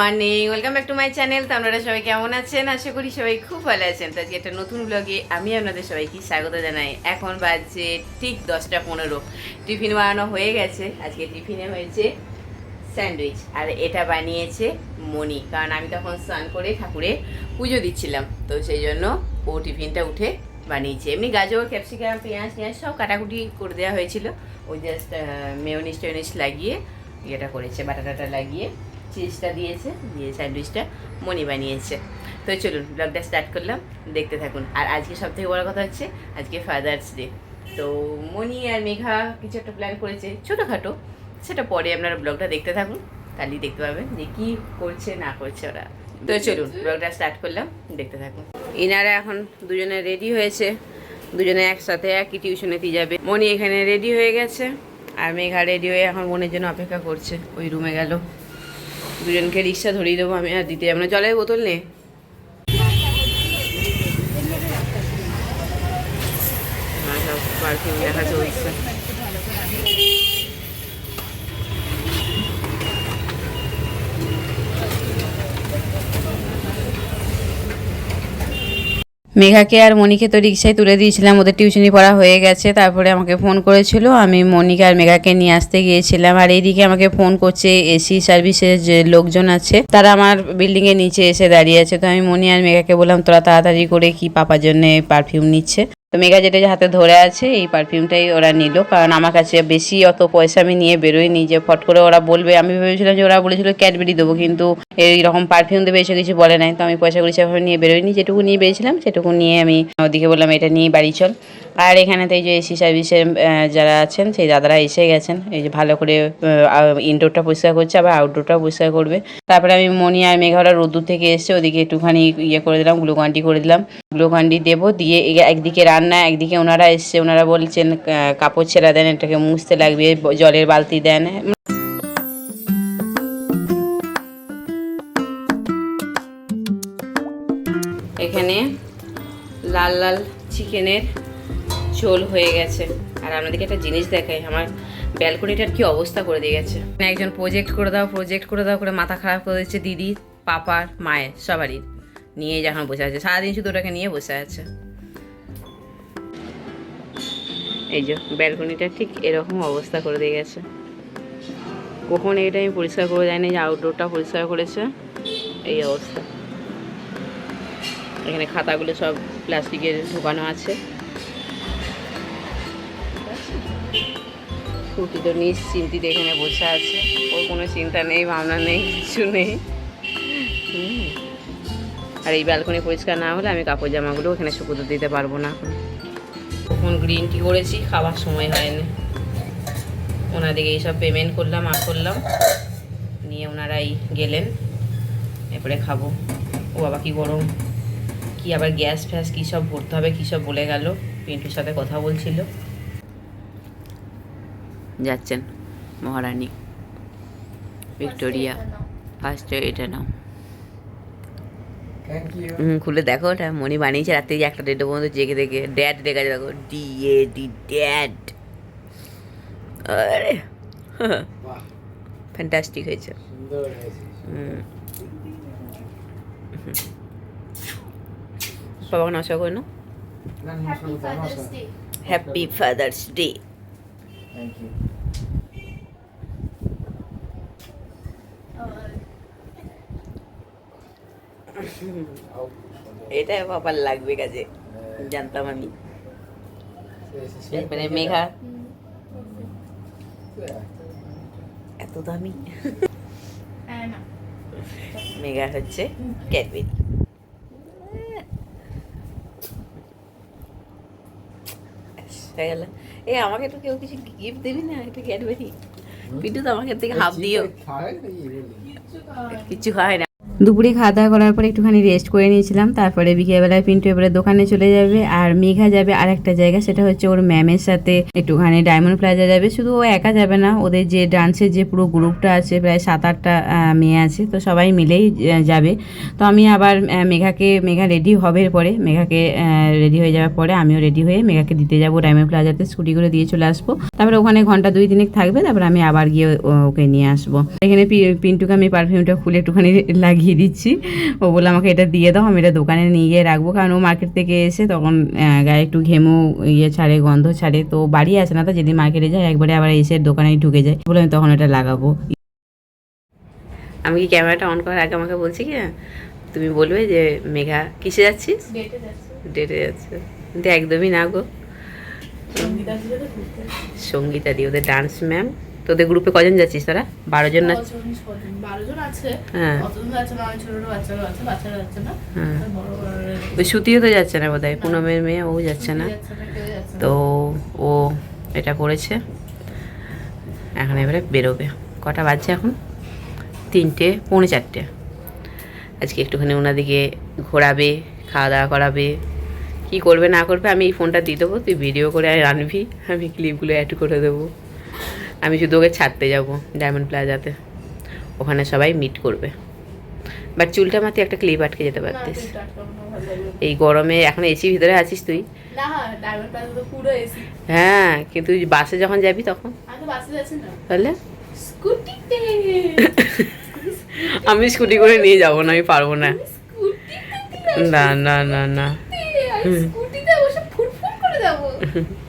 Morning welcome back to my channel তো আপনারা সবাই কেমন আছেন? আশা করি সবাই খুব ভালো আছেন। তো আজকে একটা নতুন ব্লগে আমি আপনাদের সবাইকে স্বাগত জানাই। এখন বাজছে ঠিক দশটা পনেরো। টিফিন বানানো হয়ে গেছে। আজকে টিফিনে হয়েছে স্যান্ডউইচ। আর এটা বানিয়েছে মনি কারণ আমি তখন স্নান করে ঠাকুরে পুজো দিচ্ছিলাম। তো সেই জন্য ও টিফিনটা উঠে বানিয়েছে। এমনি গাজর, ক্যাপসিকাম, পেঁয়াজ পেঁয়াজ সব কাটাকুটি করে দেওয়া হয়েছিল। ওই জাস্ট মেয়নিস টেয়নিস লাগিয়ে ইয়েটা করেছে, বাটাটাটা লাগিয়ে চিজটা দিয়েছে, দিয়ে স্যান্ডউইচটা মনি বানিয়েছে। তো চলুন ব্লগটা স্টার্ট করলাম, দেখতে থাকুন। আর আজকে সব থেকে বড় কথা হচ্ছে, আজকে ফাদার্স ডে তো মনি আর মেঘা কিছু একটা প্ল্যান করেছে, ছোটোখাটো। সেটা পরে আপনারা ব্লগটা দেখতে থাকুন, তাহলেই দেখতে পাবেন যে কী করছে, না করছে ওরা। তো চলুন ব্লগটা স্টার্ট করলাম, দেখতে থাকুন। ইনারা এখন দুজনে রেডি হয়েছে। দুজনে একসাথে একই টিউশনেতে যাবে। মনি এখানে রেডি হয়ে গেছে, আর মেঘা রেডি হয়ে এখন বোনের জন্য অপেক্ষা করছে। ওই রুমে গেল। দুজনকে রিক্সা ধরিয়ে দেবো আমি আর দিতে যাব না। জলের বোতল নে। পারফিউম দেখা চলছে মেঘাকে আর মনিকে তো রিক্সায় তুলে দিয়েছিলাম, ওদের টিউশনি পড়া হয়ে গেছে, তারপরে আমাকে ফোন করেছিল, আমি মনিকা আর মেঘাকে নিয়ে আসতে গিয়েছিলাম, আর এইদিকে আমাকে ফোন করছে এসি সার্ভিসের যে লোকজন আছে, তারা আমার বিল্ডিং এর নিচে এসে দাঁড়িয়ে আছে, তো আমি মনি আর মেঘাকে বললাম, তোরা তাড়াতাড়ি করে কি পাপার জন্য পারফিউম নিচ্ছে? তো মেঘা যেটা হাতে ধরে আছে, এই পারফিউমটাই ওরা নিল। কারণ আমার কাছে বেশি অত পয়সা আমি নিয়ে বেরোইনি যে ফট করে ওরা বলবে। আমি ভেবেছিলাম যে ওরা বলেছিল ক্যাডবেরি দেবো, কিন্তু এইরকম পারফিউম দেবে এসে কিছু বলে নাই। তো আমি পয়সাগুলি সেভাবে নিয়ে বেরোইনি। যেটুকু নিয়ে বেরিয়েছিলাম, সেটুকু নিয়ে আমি ওদিকে বললাম, এটা নিয়ে বাড়ি চল। আর এখানেতে এই যে এসি সার্ভিসের যারা আছেন, সেই দাদারা এসে গেছেন। এই যে ভালো করে ইনডোরটা পরিষ্কার করছে, আবার আউটডোরটাও পরিষ্কার করবে। তারপরে আমি মনি আর মেঘাওয়ালা রোদ্দুর থেকে এসে ওদিকে একটুখানি ইয়ে করে দিলাম গ্লুকানটি করে দিলাম। গ্লুকানটি দেবো, দিয়ে একদিকে রান্না, একদিকে ওনারা এসছে, ওনারা বলছেন কাপড় ছেঁড়া দেন, এটাকে মুছতে লাগবে জলের বালতি দেন। এখানে লাল লাল চিকেনের ঝোল হয়ে গেছে। আর আপনাদেরকে একটা জিনিস দেখাই, আমার ব্যালকনিটার কি অবস্থা করে দিয়ে গেছে। একজন প্রজেক্ট করে দাও প্রজেক্ট করে দাও, করে মাথা খারাপ করে দিচ্ছে, দিদি পাপার মায়ের, সবারই। নিয়ে যখন বসে আছে, সারাদিন শুধু ওটাকে নিয়ে বসে আছে। এই যে, ব্যালকনিটা ঠিক এরকম অবস্থা করে দিয়ে গেছে। কখন এটা আমি পরিষ্কার করে যাইনি যে আউটডোরটা পরিষ্কার করেছে, এই অবস্থা। এখানে খাতাগুলো সব প্লাস্টিকের ঢোকানো আছে। ফুটি তো এখানে বসে আছে। ওর কোনো চিন্তা নেই, ভাবনা নেই, কিছু নেই। আর এই ব্যালকনি পরিষ্কার না হলে আমি কাপড় জামাগুলো এখানে শুকোতে দিতে পারব না। এখন গ্রিন টি করেছি, খাবার সময় হয়নি। ওনাদেরকে এইসব পেমেন্ট করলাম, আর করলাম। নিয়ে ওনারাই গেলেন। এরপরে খাব। ও বাবা কি গরম। কি আবার গ্যাস ফ্যাস কী সব ভরতে হবে, কী সব বলে গেল। পিন্টুর সাথে কথা বলছিল। যাচ্ছেন মহারানী। ভিক্টোরিয়া ফার্স্ট এটা নাও। হুম খুলে দেখো ওটা মনি বানিয়েছে রাত্রে একটা দেড়টা পর্যন্ত জেগে দেখে। ড্যাড দেখা দেখো। ডি এ ডি ড্যাড আরে ফ্যান্টাস্টিক হয়েছে। বাবাকে নশা করে নাও। Happy Father's Day thank you এটা বাবার লাগবে কাজে জানতাম আমি। এরপরে মেঘা? এত দামি। মেঘা হচ্ছে ক্যাডবেরি। হয়ে গেল। এ আমাকে তো কেউ কিছু গিফট দিবি না একটা ক্যাডবেরি। পিটু তো আমাকে থেকে হাফ দিও কিচ্ছু খায় না। দুপুরে খাওয়া দাওয়া করার পর একটুখানি রেস্ট করে নিয়েছিলাম। তারপরে বিকেলবেলায় পিন্টু এবারে দোকানে চলে যাবে আর মেঘা যাবে আর একটা জায়গা সেটা হচ্ছে ওর ম্যামের সাথে একটুখানি ডায়মন্ড প্লাজা যাবে। শুধু ও একা যাবে না, ওদের যে ডান্সের যে পুরো গ্রুপটা আছে, প্রায় সাত আটটা মেয়ে আছে। তো সবাই মিলেই যাবে। তো আমি আবার মেঘাকে, মেঘা রেডি হবে পরে মেঘাকে রেডি হয়ে যাওয়ার পরে আমিও রেডি হয়ে মেঘাকে দিতে যাব ডায়মন্ড প্লাজাতে স্কুটি করে দিয়ে চলে আসব। তারপরে ওখানে ঘণ্টা দুই তিনেক থাকবে। তারপরে আমি আবার গিয়ে ওকে নিয়ে আসব। এখানে পিন্টুকে আমি পারফিউমটা খুলে একটুখানি লাগিয়ে দিচ্ছি। ও বলে আমাকে এটা দিয়ে দাও আমি এটা দোকানে নিয়ে গিয়ে রাখব। কারণ ও মার্কেট থেকে এসে তখন গায়ে একটু ঘেমো ইয়ে ছাড়ে গন্ধ ছাড়ে। তো বাড়ি আসে না তো যেদিন মার্কেটে যায় একবারে আবার এসে দোকানেই ঢুকে যায়। বলে আমি তখন এটা লাগাবো। আমি কি ক্যামেরাটা অন করার আগে আমাকে বলছি কি? তুমি বলবে যে মেঘা কিসে যাচ্ছিস? ডেটে যাচ্ছে। কিন্তু একদমই না গো। সঙ্গীতা দি ওদের ডান্স ম্যাম তোদের গ্রুপে কজন যাচ্ছিস তোরা? বারো জন না ওই সুতিও তো যাচ্ছে না বোধ হয় পুনমের মেয়ে ও যাচ্ছে না। তো ও এটা করেছে। এখন এবারে বেরোবে। কটা বাজছে এখন? তিনটে পৌনে চারটে। আজকে একটুখানি ওনাদিকে ঘোরাবে খাওয়া দাওয়া করাবে। কি করবে না করবে আমি এই ফোনটা দিয়ে দেবো। তুই ভিডিও করে আনবি আমি ক্লিপগুলো অ্যাড করে দেবো। আমি শুধু ওকে ছাড়তে যাব ডায়মন্ড প্লাজাতে ওখানে সবাই মিট করবে। বাট চুলটা মাত্র একটা ক্লিপ আটকে যেতে পারতিস। এই গরমে এখন এসি ভিতরে আছিস তুই? হ্যাঁ কিন্তু বাসে যখন যাবি তখন। তাহলে? আমি স্কুটি করে নিয়ে যাব না আমি পারব না। না না না না।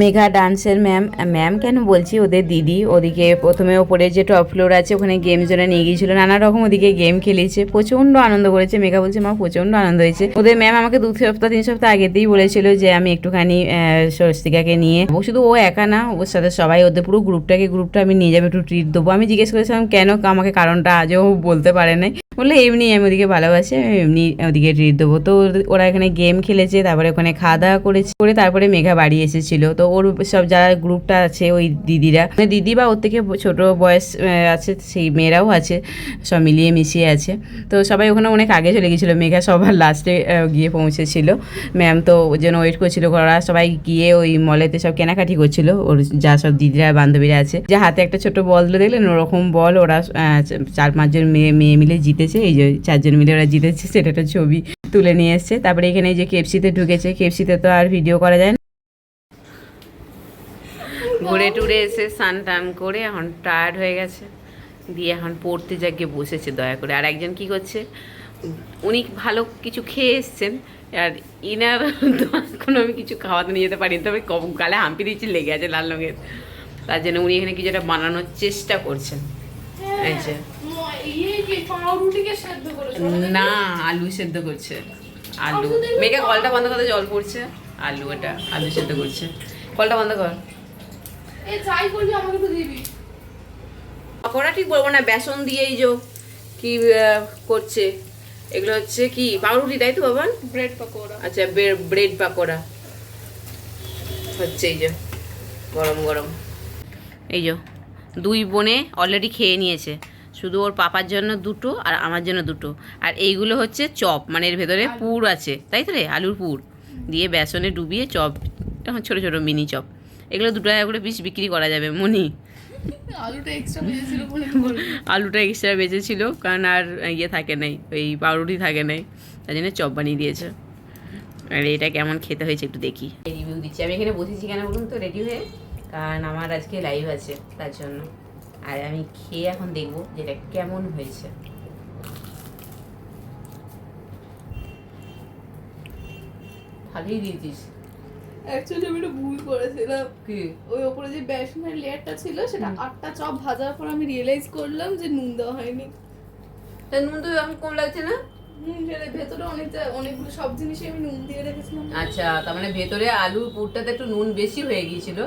মেঘা ডান্সের ম্যাম ম্যাম কেন বলছি? ওদের দিদি, ওদিকে প্রথমে ওপরে যে টপ ফ্লোর আছে, ওখানে গেম জোনে নিয়ে গিয়েছিল। নানা রকম ওদিকে গেম খেলেছে। প্রচণ্ড আনন্দ করেছে। মেঘা বলছে, মা, প্রচণ্ড আনন্দ হয়েছে। ওদের ম্যাম আমাকে দু সপ্তাহ, তিন সপ্তাহ আগেতেই বলেছিল যে, আমি একটুখানি স্বস্তিকাকে নিয়ে ও শুধু ও একা না, ওর সাথে সবাই, ওদের পুরো গ্রুপটাকে গ্রুপটা আমি নিয়ে যাব, একটু ট্রিট দেবো। আমি জিজ্ঞেস করেছিলাম, কেন আমাকে কারণটা আজও বলতে পারে নাই? বললে এমনি আমি ওদিকে ভালোবাসি, আমি এমনি ওদিকে ট্রিট দেবো। তো ওর- এখানে গেম খেলেছে, তারপরে ওখানে খাওয়া দাওয়া করেছে, করে তারপরে মেঘা বাড়ি এসেছিল। তো ওর সব যারা গ্রুপটা আছে, ওই দিদিরা মানে দিদি বা ওর থেকে ছোট বয়স আছে, সেই মেয়েরাও আছে, সব মিলিয়ে মিশিয়ে আছে। তো সবাই ওখানে অনেক আগে চলে গেছিল, মেঘা সবার লাস্টে গিয়ে পৌঁছেছিল। ম্যাম তো ওর জন্য ওয়েট করছিল, ওরা সবাই গিয়ে ওই মলেতে সব কেনাকাটি করছিল, ওর যা সব দিদিরা, বান্ধবীরা আছে। যে হাতে একটা ছোট বল দেখলেন, ওরকম বল ওরা চার পাঁচজন মেয়ে মেয়ে মিলে জিতেছে। এই যে চারজন মিলে ওরা জিতেছে, সেটা একটা ছবি তুলে নিয়ে এসছে। তারপরে এখানে এই যে কেপসিতে ঢুকেছে কেপসিতে তো আর ভিডিও করা যায় না। ঘুরে টুরে এসে স্নান টান করে এখন টায়ার্ড হয়ে গেছে। দিয়ে এখন পড়তে যা গিয়ে বসেছে দয়া করে। আর একজন কি করছে, উনি ভালো কিছু খেয়ে এসছেন, আর ইনার এখনও আমি কিছু খাওয়াতে নিয়ে যেতে পারি তবে গালে হাম্পি দিচ্ছি লেগে আছে লাল রঙের। তার জন্য উনি এখানে কিছু একটা বানানোর চেষ্টা করছেন। কি পাউরুটিকে সেদ্ধ করেছ? না আলু সেদ্ধ করছে। আলু মেঘা কলটা বন্ধ করতে জল পড়ছে। আলু এটা আলু সেদ্ধ করছে। কলটা বন্ধ কর। এ যাই করবি আমাকে তো দিবি। পকোড়া ঠিক বলব না বেসন দিয়েই যে কি করছে। এগুলো হচ্ছে কি পাউরুটি তাই তো বাবান ব্রেড পকোড়া। আচ্ছা ব্রেড পাকোড়া। হচ্ছে এই যে গরম গরম। এই যে দুই বোনে অলরেডি খেয়ে নিয়েছে। শুধু ওর পাপার জন্য দুটো আর আমার জন্য দুটো। আর এইগুলো হচ্ছে চপ মানে এর ভেতরে পুর আছে তাই তো রে? আলুর পুর। দিয়ে বেসনে ডুবিয়ে চপ এখন ছোটো ছোটো মিনি চপ। এগুলো দুটো টাকা করে পিস বিক্রি করা যাবে মনি। আলুটা এক্সট্রা বলে আলুটা এক্সট্রা বেঁচেছিল কারণ আর ইয়ে থাকে নাই ওই পাউরুটি থাকে নাই তাই জন্য চপ বানিয়ে দিয়েছে। আর এটা কেমন খেতে হয়েছে একটু দেখি। রিভিউ দিচ্ছি। আমি এখানে বসেছি কেন বলুন তো? রেডি হয়ে? কারণ আমার আজকে লাইভ আছে তার জন্য। আর আমি খেয়ে এখন দেখব যে এটা কেমন হয়েছে। ভালোই দিয়েছিস। অ্যাকচুয়ালি আমি একটা ভুল করেছিলাম। কি? ওই ওপরে যে বেসনের লেয়ারটা ছিল সেটা আটটা চপ ভাজার পর আমি রিয়েলাইজ করলাম যে নুন দেওয়া হয়নি। তা নুন তো এখন কম লাগছে না? ভেতরে অনেকটা অনেকগুলো সব জিনিসে আমি নুন দিয়ে রেখেছিলাম। আচ্ছা তার মানে ভেতরে আলুর পুরটাতে একটু নুন বেশি হয়ে গিয়েছিল।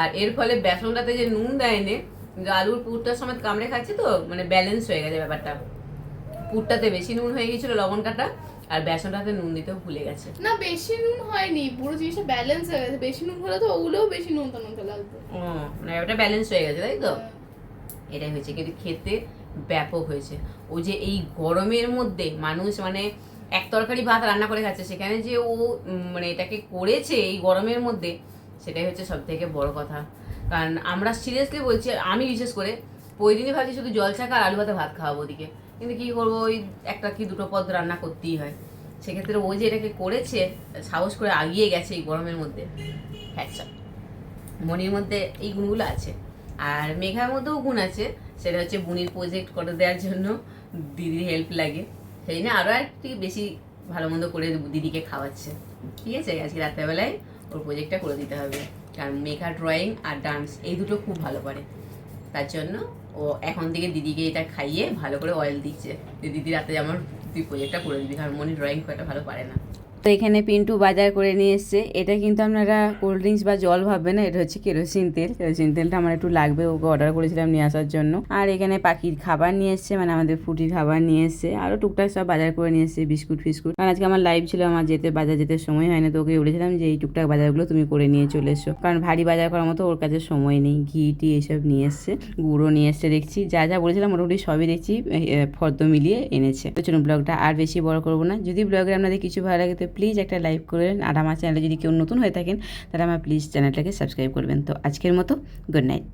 আর এর ফলে বেসনটাতে যে নুন দেয়নি কিন্তু আলুর পুরটার সময় কামড়ে খাচ্ছে তো মানে ব্যালেন্স হয়ে গেছে ব্যাপারটা। পুরটাতে বেশি নুন হয়ে গিয়েছিল লবণ কাটা আর বেসনটাতে নুন দিতেও ভুলে গেছে। না বেশি নুন হয়নি পুরো জিনিসটা ব্যালেন্স হয়ে গেছে। বেশি নুন হলে তো ওগুলোও বেশি নুন তো নুনটা লাগবে। ও মানে ব্যাপারটা ব্যালেন্স হয়ে গেছে তাই তো? এটাই হয়েছে কিন্তু খেতে ব্যাপক হয়েছে। ও যে এই গরমের মধ্যে মানুষ মানে এক তরকারি ভাত রান্না করে খাচ্ছে সেখানে যে ও মানে এটাকে করেছে এই গরমের মধ্যে সেটাই হচ্ছে সব থেকে বড় কথা। কারণ আমরা সিরিয়াসলি বলছি, আমি বিশেষ করে ওই দিনই ভাবছি শুধু জল ছাকা আর আলু ভাতে ভাত খাওয়াবো ওদিকে। কিন্তু কি করব, ওই একটা কি দুটো পদ রান্না করতেই হয়। সেক্ষেত্রে ও যে এটাকে করেছে, সাহস করে আগিয়ে গেছে এই গরমের মধ্যে। হ্যাঁ মনির মধ্যে এই গুণগুলো আছে। আর মেঘার মধ্যেও গুণ আছে। সেটা হচ্ছে বুনির প্রজেক্ট করে দেওয়ার জন্য দিদির হেল্প লাগে। সেই জন্য আরও একটি বেশি ভালো মন্দ করে দিদিকে খাওয়াচ্ছে। ঠিক আছে? আজকে রাত্রেবেলায় ওর প্রজেক্টটা করে দিতে হবে। কারণ মেঘা ড্রয়িং আর ডান্স এই দুটো খুব ভালো পারে তার জন্য ও এখন থেকে দিদিকে এটা খাইয়ে ভালো করে অয়েল দিচ্ছে। দিদি রাতে আমার তুই প্রজেক্টটা করে দিবি, কারণ মনে ড্রয়িং খুব একটা ভালো পারে না। তো এখানে পিন্টু বাজার করে নিয়ে এসছে। এটা কিন্তু আপনারা কোল্ড ড্রিঙ্কস বা জল ভাববেন না, এটা হচ্ছে কেরোসিন তেল। কেরোসিন তেলটা আমার একটু লাগবে, ওকে অর্ডার করেছিলাম নিয়ে আসার জন্য। আর এখানে পাখির খাবার নিয়ে এসছে মানে আমাদের ফুটির খাবার নিয়ে এসছে। আরও টুকটাক সব বাজার করে নিয়ে এসছে, বিস্কুট ফিস্কুট। কারণ আজকে আমার লাইভ ছিল, আমার যেতে, বাজার যেতে সময় হয় না, তো ওকে বলেছিলাম যে এই টুকটাক বাজারগুলো তুমি করে নিয়ে চলে এসো। কারণ ভারী বাজার করার মতো ওর কাছে সময় নেই, ঘি, টি এসব নিয়ে এসছে, গুঁড়ো নিয়ে এসছে, দেখছি। যা যা বলেছিলাম মোটামুটি সবই দেখছি ফর্দ মিলিয়ে এনেছে। তো চলুন ব্লগটা আর বেশি বড় করব না। যদি ব্লগে আপনাদের কিছু ভালো লাগে, তো প্লিজ একটা লাইক করবেন আর আমার চ্যানেলে যদি কেউ নতুন হয়ে থাকেন, তাহলে আমার প্লিজ চ্যানেলটাকে সাবস্ক্রাইব করবেন। তো আজকের মতো গুড নাইট